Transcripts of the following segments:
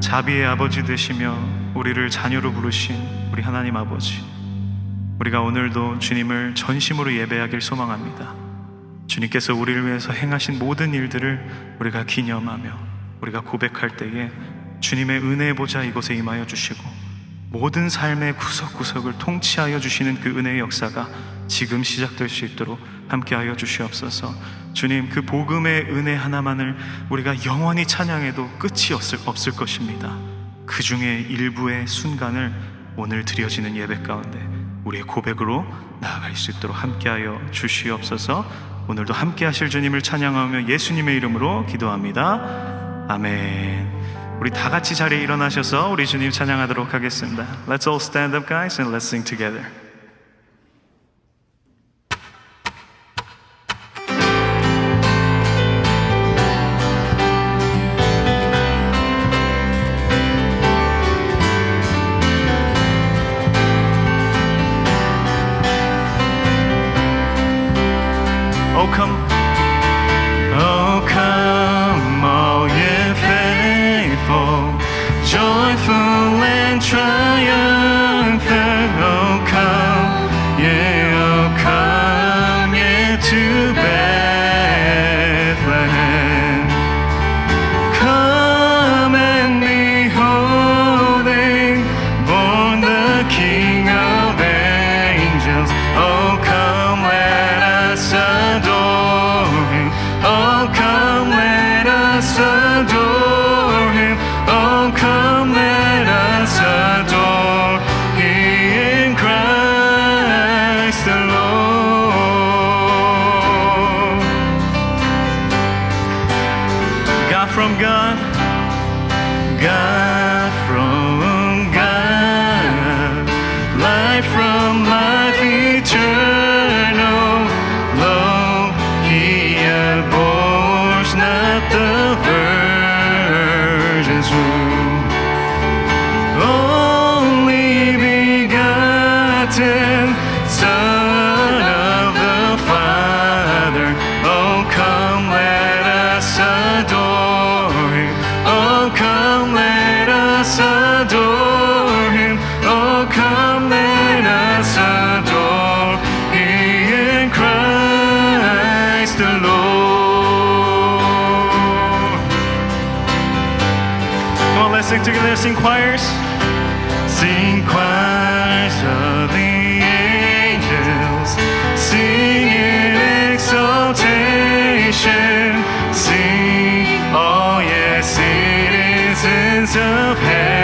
자비의 아버지 되시며 우리를 자녀로 부르신 우리 하나님 아버지. 우리가 오늘도 주님을 전심으로 예배하길 소망합니다. 주님께서 우리를 위해서 행하신 모든 일들을 우리가 기념하며 우리가 고백할 때에 주님의 은혜의 보좌 이곳에 임하여 주시고 모든 삶의 구석구석을 통치하여 주시는 그 은혜의 역사가 지금 시작될 수 있도록 함께하여 주시옵소서. 주님 그 복음의 은혜 하나만을 우리가 영원히 찬양해도 끝이 없을, 없을 것입니다. 그 중에 일부의 순간을 오늘 드려지는 예배 가운데 우리의 고백으로 나아갈 수 있도록 함께하여 주시옵소서. 오늘도 함께하실 주님을 찬양하며 예수님의 이름으로 기도합니다. 아멘. 우리 다 같이 자리에 일어나셔서 우리 주님 찬양하도록 하겠습니다. Let's all stand up, guys, and let's sing together. Let's sing choirs. Sing choirs of the angels, sing in exaltation, sing, oh yes, citizens of heaven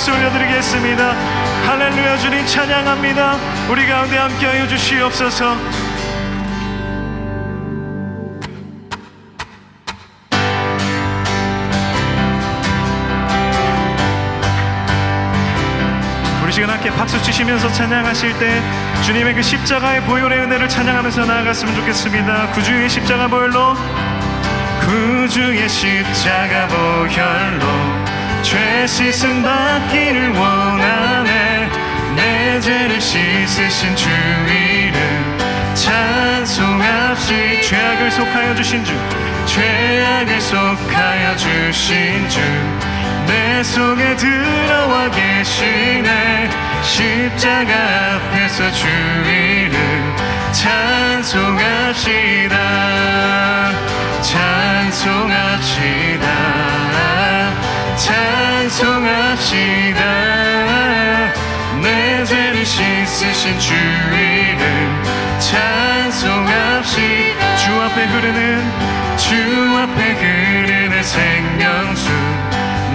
박수 올려드리겠습니다. 할렐루야 주님 찬양합니다. 우리 가운데 함께하여 주시옵소서. 우리 시간 함께 박수 치시면서 찬양하실 때 주님의 그 십자가의 보혈의 은혜를 찬양하면서 나아갔으면 좋겠습니다. 구주의 십자가 보혈로 구주의 십자가 보혈로 죄 씻음 받기를 원하네. 내 죄를 씻으신 주 이름. 찬송합시. 죄악을 속하여 주신 주. 죄악을 속하여 주신 주. 내 속에 들어와 계시네. 십자가 앞에서 주 이름. 찬송합시다. 찬송합시다 찬송합시다. 내 죄를 씻으신 주 이름 찬송합시다. 주 앞에 흐르는 주 앞에 흐르는 생명수.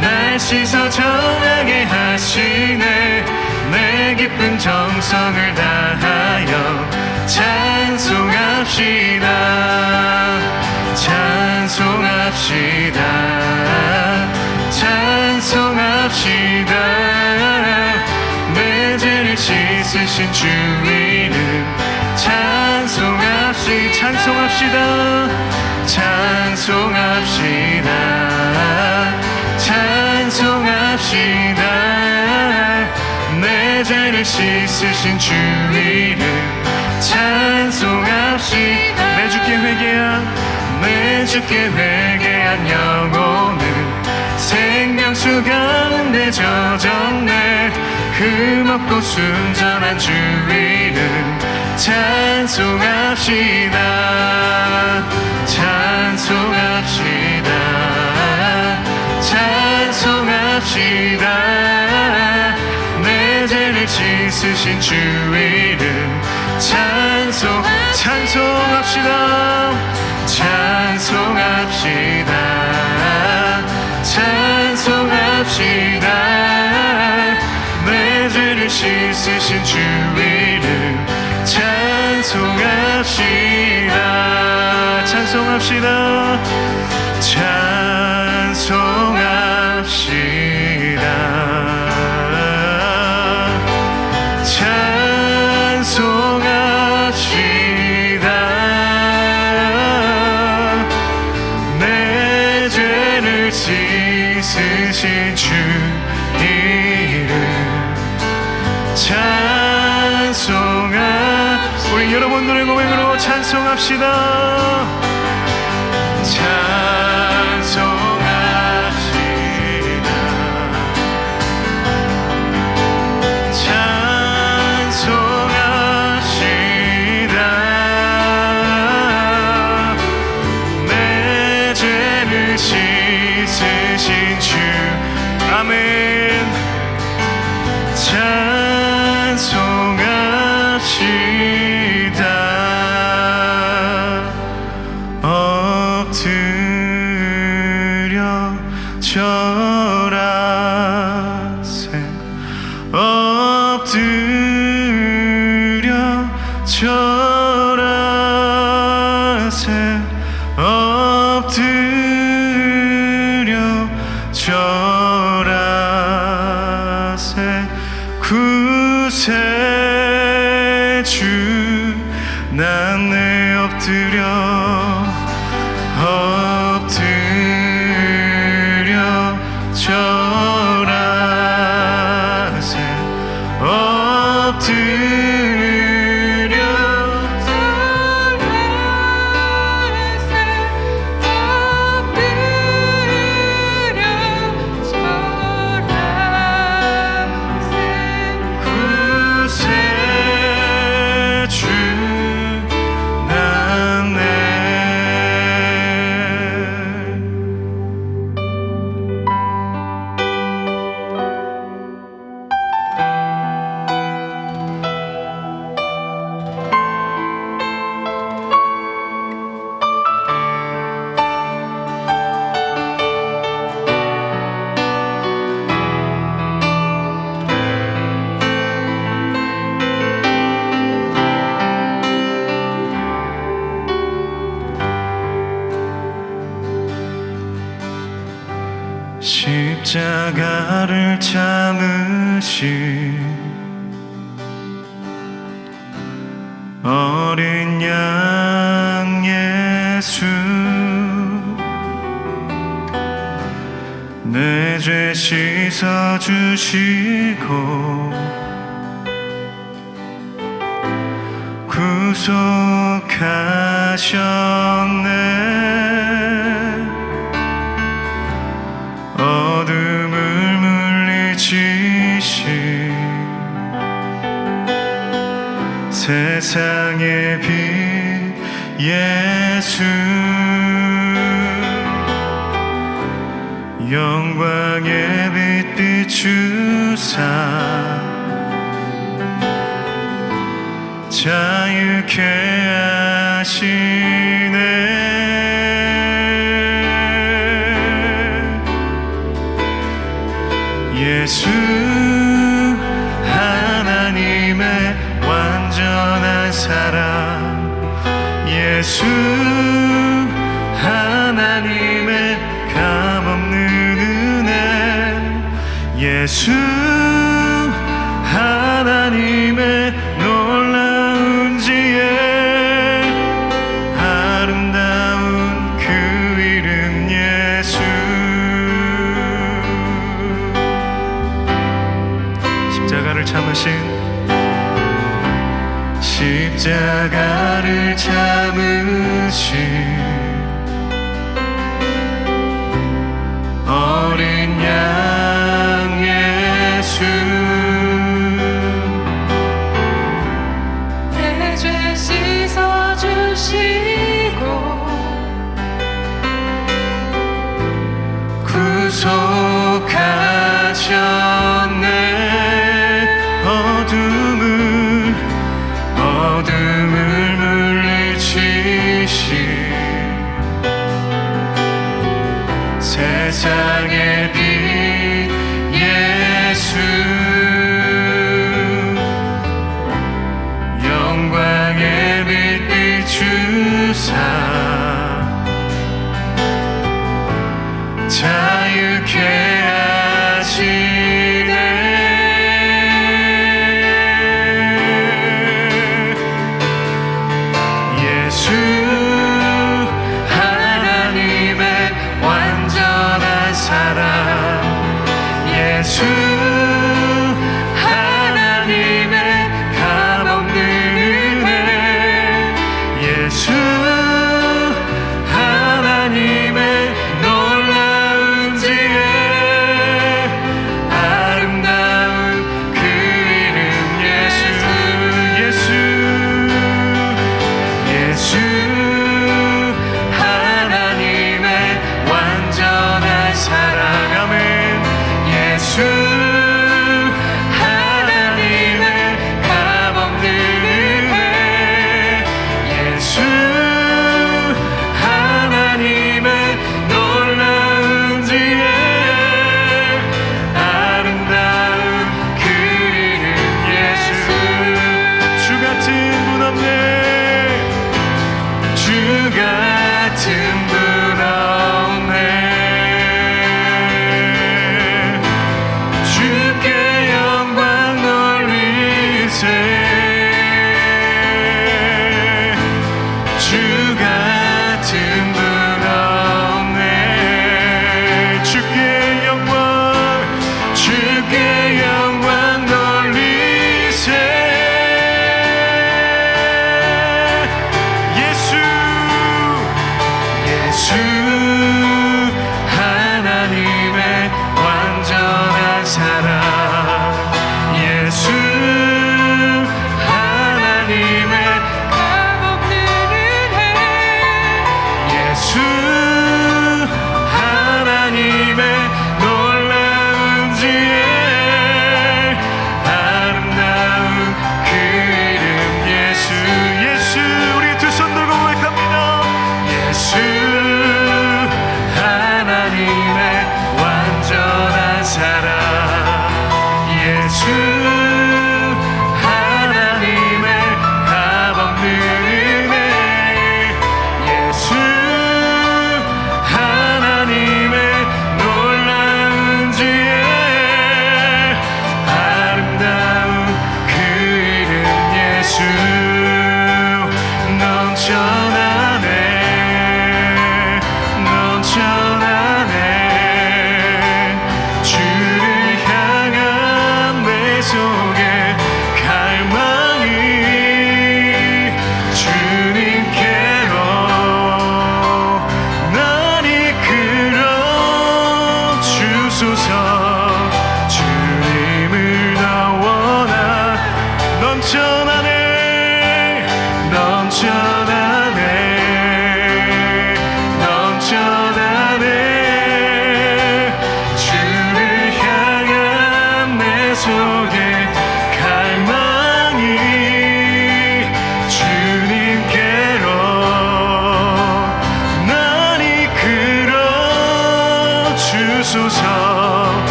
날 씻어 정하게 하시네. 내 깊은 정성을 다하여 찬송합시다. 찬송합시다. 찬 송합시다 내 죄를 씻으신 주 이름 찬송합시 찬송합시다. 찬송합시다. 찬송합시다. 내 죄를 씻으신 주 이름 찬송합시다 내 주께 회개한 내 주께 회개한 영혼은 생명수 가운데 젖었네 흠없고 순전한 주 이름 찬송합시다. 찬송합시다. 찬송합시다. 내 죄를 씻으신 주 찬 show. 십자가를 참으신 어린 양 예수 내 죄 씻어 주시고 구속하셨네 세상의 빛 예수. 영광의 빛 비추사. 자유케 하시네. 사랑 예수 하나님의 감없는 은혜 예수 하나님의 놀라운 지혜 아름다운 그 이름 예수. 십자가를 참으신 십자가를 참으신 어린 양.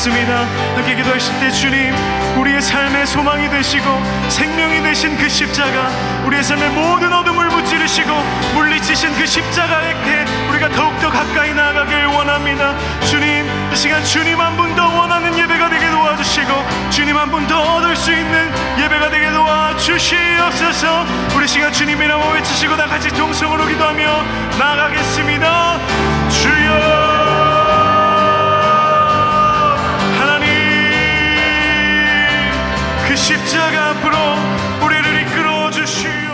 기도하겠습니다. 함께 기도하실 때 주님 우리의 삶의 소망이 되시고 생명이 되신 그 십자가 우리의 삶의 모든 어둠을 무찌르시고 물리치신 그 십자가에게 우리가 더욱더 가까이 나아가길 원합니다. 주님 이 시간 주님 한 분 더 원하는 예배가 되게 도와주시고 주님 한 분 더 얻을 수 있는 예배가 되게 도와주시옵소서. 우리 시간 이름 외치시고 다 같이 동성으로 기도하며 나아가겠습니다 그 십자가 앞으로 우리를 이끌어 주시오.